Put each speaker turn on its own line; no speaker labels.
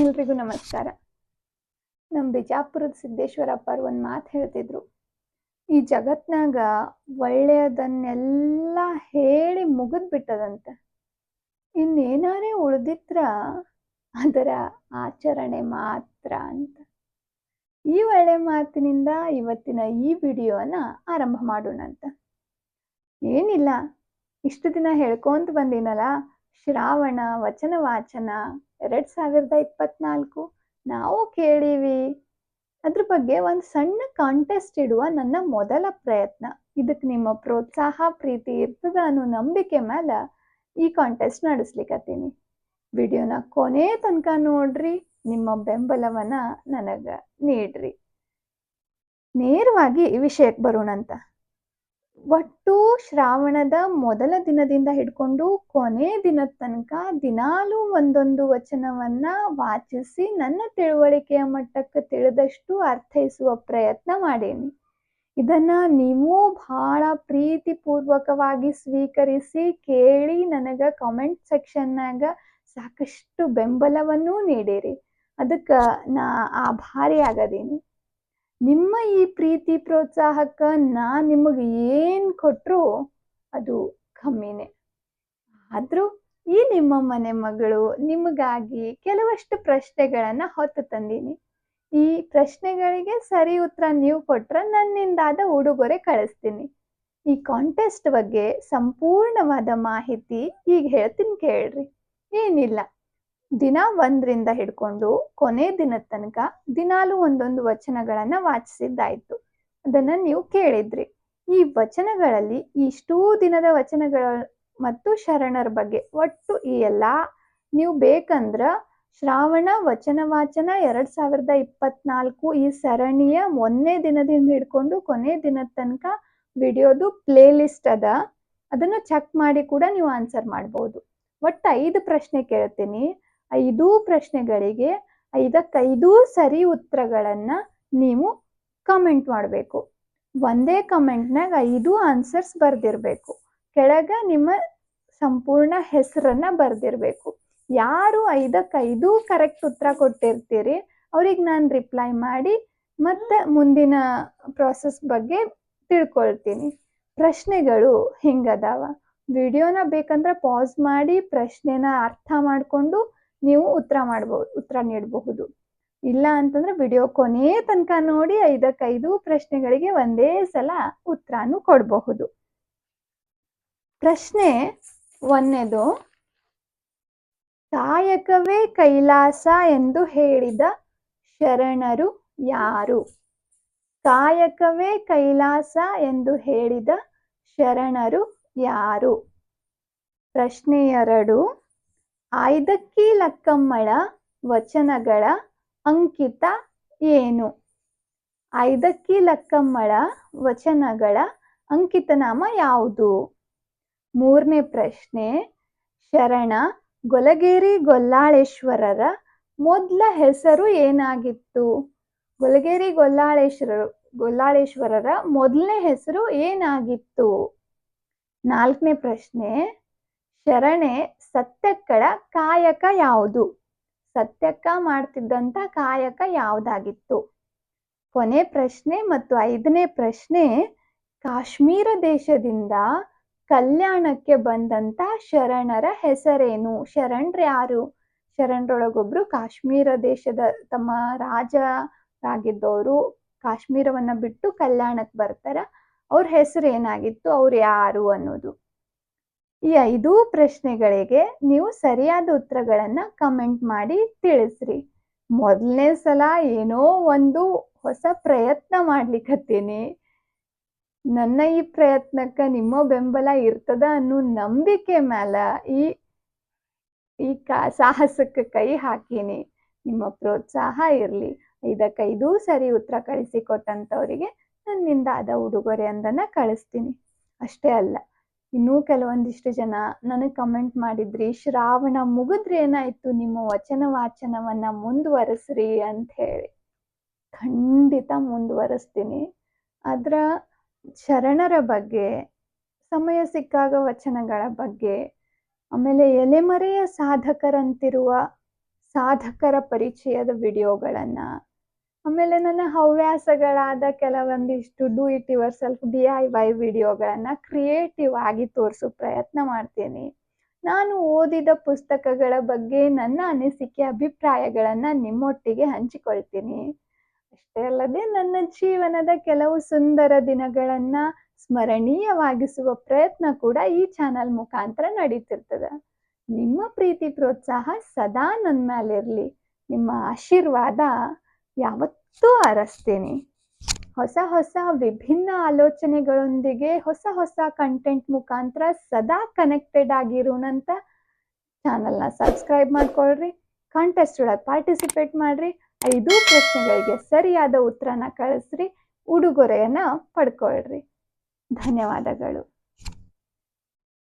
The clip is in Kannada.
ಎಲ್ರಿಗೂ ನಮಸ್ಕಾರ. ನಮ್ಮ ಬಿಜಾಪುರದ ಸಿದ್ದೇಶ್ವರಪ್ಪರು ಒಂದು ಮಾತು ಹೇಳ್ತಿದ್ರು. ಈ ಜಗತ್ನಾಗ ಒಳ್ಳೆಯದನ್ನೆಲ್ಲ ಹೇಳಿ ಮುಗಿದ್ ಬಿಟ್ಟದಂತೆ ಇನ್ನೇನಾರೇ ಉಳಿದಿದ್ರ ಅದರ ಆಚರಣೆ ಮಾತ್ರ ಅಂತ. ಈ ಒಳ್ಳೆ ಮಾತಿನಿಂದ ಇವತ್ತಿನ ಈ ವಿಡಿಯೋನ ಆರಂಭ ಮಾಡೋಣಂತ. ಏನಿಲ್ಲ, ಇಷ್ಟು ದಿನ ಹೇಳ್ಕೊಂತ ಬಂದಿನಲ್ಲ ಶ್ರಾವಣ, ವಚನ ವಾಚನ, ಎರಡ್ ಸಾವಿರದ ಇಪ್ಪತ್ನಾಲ್ಕು ನಾವು ಕೇಳೀವಿ. ಅದ್ರ ಬಗ್ಗೆ ಒಂದು ಸಣ್ಣ ಕಾಂಟೆಸ್ಟ್ ಇಡುವ ನನ್ನ ಮೊದಲ ಪ್ರಯತ್ನ. ಇದಕ್ಕೆ ನಿಮ್ಮ ಪ್ರೋತ್ಸಾಹ, ಪ್ರೀತಿ ಇರ್ತದ ಅನ್ನೋ ನಂಬಿಕೆ ಮೇಲೆ ಈ ಕಾಂಟೆಸ್ಟ್ ನಡೆಸ್ಲಿಕ್ಕತ್ತೀನಿ ವಿಡಿಯೋನ ಕೊನೆ ತನಕ ನೋಡ್ರಿ, ನಿಮ್ಮ ಬೆಂಬಲವನ್ನ ನನಗ ನೀಡ್ರಿ. ನೇರವಾಗಿ ವಿಷಯಕ್ಕೆ ಬರೋಣಂತ. ಒಟ್ಟು ಶ್ರಾವಣದ ಮೊದಲ ದಿನದಿಂದ ಹಿಡ್ಕೊಂಡು ಕೊನೆ ದಿನದ ತನಕ ದಿನಾಲೂ ಒಂದೊಂದು ವಚನವನ್ನ ವಾಚಿಸಿ ನನ್ನ ತಿಳುವಳಿಕೆಯ ಮಟ್ಟಕ್ಕೆ ತಿಳಿದಷ್ಟು ಅರ್ಥೈಸುವ ಪ್ರಯತ್ನ ಮಾಡೇನಿ. ಇದನ್ನ ನೀವು ಬಹಳ ಪ್ರೀತಿಪೂರ್ವಕವಾಗಿ ಸ್ವೀಕರಿಸಿ ಕೇಳಿ ನನಗೆ ಕಾಮೆಂಟ್ ಸೆಕ್ಷನ್ನಾಗ ಸಾಕಷ್ಟು ಬೆಂಬಲವನ್ನೂ ನೀಡಿರಿ. ಅದಕ್ಕೆ ನಾ ಆಭಾರಿ ಆಗದೀನಿ. ನಿಮ್ಮ ಈ ಪ್ರೀತಿ ಪ್ರೋತ್ಸಾಹಕ್ಕ ನಾ ನಿಮಗೆ ಏನು ಕೊಟ್ಟರು ಅದು ಕಮ್ಮಿನೇ. ಆದರೂ ಈ ನಿಮ್ಮ ಮನೆ ಮಗಳು ನಿಮಗಾಗಿ ಕೆಲವಷ್ಟು ಪ್ರಶ್ನೆಗಳನ್ನು ಹೊತ್ತು ತಂದೀನಿ. ಈ ಪ್ರಶ್ನೆಗಳಿಗೆ ಸರಿ ಉತ್ತರ ನೀವು ಕೊಟ್ಟರೆ ನನ್ನಿಂದಾದ ಉಡುಗೊರೆ ಕಳಿಸ್ತೀನಿ. ಈ ಕಾಂಟೆಸ್ಟ್ ಬಗ್ಗೆ ಸಂಪೂರ್ಣವಾದ ಮಾಹಿತಿ ಈಗ ಹೇಳ್ತೀನಿ ಕೇಳ್ರಿ. ಏನಿಲ್ಲ. ದಿನ ಒಂದರಿಂದ ಹಿಡ್ಕೊಂಡು ಕೊನೆ ದಿನದ ತನಕ ದಿನಾಲು ಒಂದೊಂದು ವಚನಗಳನ್ನ ವಾಚಿಸಿದ್ದಾಯ್ತು. ಅದನ್ನ ನೀವು ಕೇಳಿದ್ರಿ. ಈ ವಚನಗಳಲ್ಲಿ ಇಷ್ಟೂ ದಿನದ ವಚನಗಳ ಮತ್ತು ಶರಣರ ಬಗ್ಗೆ ಒಟ್ಟು ಈ ಎಲ್ಲಾ ನೀವು ಬೇಕಂದ್ರ ಶ್ರಾವಣ ವಚನ ವಾಚನ ಎರಡ್ ಸಾವಿರದ ಇಪ್ಪತ್ನಾಲ್ಕು ಈ ಸರಣಿಯ ಒಂದನೇ ದಿನದಿಂದ ಹಿಡ್ಕೊಂಡು ಕೊನೆ ದಿನದ ತನಕ ವಿಡಿಯೋದು ಪ್ಲೇ ಲಿಸ್ಟ್ ಅದ. ಅದನ್ನ ಚೆಕ್ ಮಾಡಿ ಕೂಡ ನೀವು ಆನ್ಸರ್ ಮಾಡ್ಬೋದು. ಒಟ್ಟು ಐದು ಪ್ರಶ್ನೆ ಕೇಳ್ತೀನಿ. ಐದೂ ಪ್ರಶ್ನೆಗಳಿಗೆ ಐದಕ್ಕೈದೂ ಸರಿ ಉತ್ತರಗಳನ್ನು ನೀವು ಕಮೆಂಟ್ ಮಾಡಬೇಕು. ಒಂದೇ ಕಮೆಂಟ್ನಾಗ ಐದು ಆನ್ಸರ್ಸ್ ಬರ್ದಿರ್ಬೇಕು. ಕೆಳಗೆ ನಿಮ್ಮ ಸಂಪೂರ್ಣ ಹೆಸರನ್ನ ಬರ್ದಿರ್ಬೇಕು. ಯಾರು ಐದಕ್ಕೈದು ಕರೆಕ್ಟ್ ಉತ್ತರ ಕೊಟ್ಟಿರ್ತೀರಿ, ಅವ್ರಿಗೆ ನಾನು ರಿಪ್ಲೈ ಮಾಡಿ ಮತ್ತೆ ಮುಂದಿನ ಪ್ರಾಸೆಸ್ ಬಗ್ಗೆ ತಿಳ್ಕೊಳ್ತೀನಿ. ಪ್ರಶ್ನೆಗಳು ಹಿಂಗದಾವ. ವಿಡಿಯೋನ ಬೇಕಂದ್ರೆ ಪಾಸ್ ಮಾಡಿ, ಪ್ರಶ್ನೆನ ಅರ್ಥ ಮಾಡಿಕೊಂಡು ನೀವು ಉತ್ತರ ಮಾಡಬಹುದು ಉತ್ತರ ನೀಡಬಹುದು. ಇಲ್ಲ ಅಂತಂದ್ರೆ ವಿಡಿಯೋ ಕೊನೆ ತನಕ ನೋಡಿ ಐದಕ್ಕೈದು ಪ್ರಶ್ನೆಗಳಿಗೆ ಒಂದೇ ಸಲ ಉತ್ತರನು ಕೊಡಬಹುದು. ಪ್ರಶ್ನೆ ಒಂದನೇದು ಕಾಯಕವೇ ಕೈಲಾಸ ಎಂದು ಹೇಳಿದ ಶರಣರು ಯಾರು? ಕಾಯಕವೇ ಕೈಲಾಸ ಎಂದು ಹೇಳಿದ ಶರಣರು ಯಾರು? ಪ್ರಶ್ನೆ ಎರಡು ಆಯ್ದಕ್ಕಿ ಲಕ್ಕಮ್ಮಳ ವಚನಗಳ ಅಂಕಿತ ಏನು? ಐದಕ್ಕಿ ಲಕ್ಕಮ್ಮಳ ವಚನಗಳ ಅಂಕಿತನಾಮ ಯಾವುದು? ಮೂರನೇ ಪ್ರಶ್ನೆ, ಶರಣ ಗೊಲಗೇರಿ ಗೊಲ್ಲಾಳೇಶ್ವರರ ಮೊದಲ ಹೆಸರು ಏನಾಗಿತ್ತು? ಗೊಲಗೇರಿ ಗೊಲ್ಲಾಳೇಶ್ವರರು ಗೊಲ್ಲಾಳೇಶ್ವರರ ಮೊದಲನೇ ಹೆಸರು ಏನಾಗಿತ್ತು? ನಾಲ್ಕನೇ ಪ್ರಶ್ನೆ ಶರಣೆ ಸತ್ಯಕ್ಕಳ ಕಾಯಕ ಯಾವುದು? ಸತ್ಯಕ್ಕ ಮಾಡ್ತಿದ್ದಂಥ ಕಾಯಕ ಯಾವುದಾಗಿತ್ತು? ಕೊನೆ ಪ್ರಶ್ನೆ ಮತ್ತು ಐದನೇ ಪ್ರಶ್ನೆ, ಕಾಶ್ಮೀರ ದೇಶದಿಂದ ಕಲ್ಯಾಣಕ್ಕೆ ಬಂದಂತ ಶರಣರ ಹೆಸರೇನು? ಶರಣರು ಯಾರು? ಶರಣರೊಳಗೊಬ್ರು ಕಾಶ್ಮೀರ ದೇಶದ ತಮ್ಮ ರಾಜರಾಗಿದ್ದವರು. ಕಾಶ್ಮೀರವನ್ನ ಬಿಟ್ಟು ಕಲ್ಯಾಣಕ್ಕೆ ಬರ್ತಾರ. ಅವ್ರ ಹೆಸರು ಏನಾಗಿತ್ತು? ಅವ್ರು ಯಾರು ಅನ್ನೋದು. ಈ ಐದೂ ಪ್ರಶ್ನೆಗಳಿಗೆ ನೀವು ಸರಿಯಾದ ಉತ್ತರಗಳನ್ನ ಕಮೆಂಟ್ ಮಾಡಿ ತಿಳಿಸ್ರಿ. ಮೊದಲನೇ ಸಲ ಏನೋ ಒಂದು ಹೊಸ ಪ್ರಯತ್ನ ಮಾಡ್ಲಿಕ್ಕತ್ತೀನಿ ನನ್ನ ಈ ಪ್ರಯತ್ನಕ್ಕೆ ನಿಮ್ಮ ಬೆಂಬಲ ಇರ್ತದ ಅನ್ನೋ ನಂಬಿಕೆ ಮ್ಯಾಲ ಈ ಈ ಕಾ, ಸಾಹಸಕ್ಕೆ ಕೈ ಹಾಕೀನಿ. ನಿಮ್ಮ ಪ್ರೋತ್ಸಾಹ ಇರಲಿ. ಐದಕ್ಕೈದು ಸರಿ ಉತ್ತರ ಕಳಿಸಿಕೊಟ್ಟಂಥವರಿಗೆ ನನ್ನಿಂದ ಆದ ಉಡುಗೊರೆ ಅಂದನ್ನ ಕಳಿಸ್ತೀನಿ. ಅಷ್ಟೇ ಅಲ್ಲ. ಇನ್ನೂ ಕೆಲವೊಂದಿಷ್ಟು ಜನ ನನಗೆ ಕಮೆಂಟ್ ಮಾಡಿದ್ರಿ, ಶ್ರಾವಣ ಮುಗಿದ್ರೆ ಏನಾಯ್ತು? ನಿಮ್ಮ ವಚನ ವಾಚನವನ್ನ ಮುಂದುವರಿಸ್ರಿ ಅಂತ ಹೇಳಿ. ಖಂಡಿತ ಮುಂದುವರಿಸ್ತೀನಿ. ಅದರ ಶರಣರ ಬಗ್ಗೆ, ಸಮಯ ಸಿಕ್ಕಾಗ ವಚನಗಳ ಬಗ್ಗೆ, ಆಮೇಲೆ ಎಲೆಮರೆಯ ಸಾಧಕರಂತಿರುವ ಸಾಧಕರ ಪರಿಚಯದ ವಿಡಿಯೋಗಳನ್ನು ಆಮೇಲೆ ನನ್ನ ಹವ್ಯಾಸಗಳಾದ ಕೆಲವೊಂದಿಷ್ಟು do it yourself D I Y ವಿಡಿಯೋಗಳನ್ನು ಕ್ರಿಯೇಟಿವ್ ಆಗಿ ತೋರಿಸೋ ಪ್ರಯತ್ನ ಮಾಡ್ತೀನಿ. ನಾನು ಓದಿದ ಪುಸ್ತಕಗಳ ಬಗ್ಗೆ ನನ್ನ ಅನಿಸಿಕೆ, ಅಭಿಪ್ರಾಯಗಳನ್ನು ನಿಮ್ಮೊಟ್ಟಿಗೆ ಹಂಚಿಕೊಳ್ತೀನಿ. ಅಷ್ಟೇ ಅಲ್ಲದೆ ನನ್ನ ಜೀವನದ ಕೆಲವು ಸುಂದರ ದಿನಗಳನ್ನು ಸ್ಮರಣೀಯವಾಗಿಸುವ ಪ್ರಯತ್ನ ಕೂಡ ಈ ಚಾನಲ್ ಮುಖಾಂತರ ನಡೀತಿರ್ತದೆ. ನಿಮ್ಮ ಪ್ರೀತಿ ಪ್ರೋತ್ಸಾಹ ಸದಾ ನನ್ನ ಮೇಲಿರಲಿ ನಿಮ್ಮ ಆಶೀರ್ವಾದ. ಯಾವತ್ತೂ ಅರಸ್ತೀನಿ. ಹೊಸ ಹೊಸ ವಿಭಿನ್ನ ಆಲೋಚನೆಗಳೊಂದಿಗೆ, ಹೊಸ ಹೊಸ ಕಂಟೆಂಟ್ ಮುಖಾಂತರ ಸದಾ ಕನೆಕ್ಟೆಡ್ ಆಗಿರೋಣಂತ ಚಾನಲ್ನ ಸಬ್ಸ್ಕ್ರೈಬ್ ಮಾಡ್ಕೊಳ್ರಿ ಕಾಂಟೆಸ್ಟ್ ಒಳಗೆ ಪಾರ್ಟಿಸಿಪೇಟ್ ಮಾಡಿರಿ, ಐದು ಪ್ರಶ್ನೆಗಳಿಗೆ ಸರಿಯಾದ ಉತ್ತರನ ಕಳಿಸ್ರಿ, ಉಡುಗೊರೆಯನ್ನು ಪಡ್ಕೊಳ್ರಿ. ಧನ್ಯವಾದಗಳು.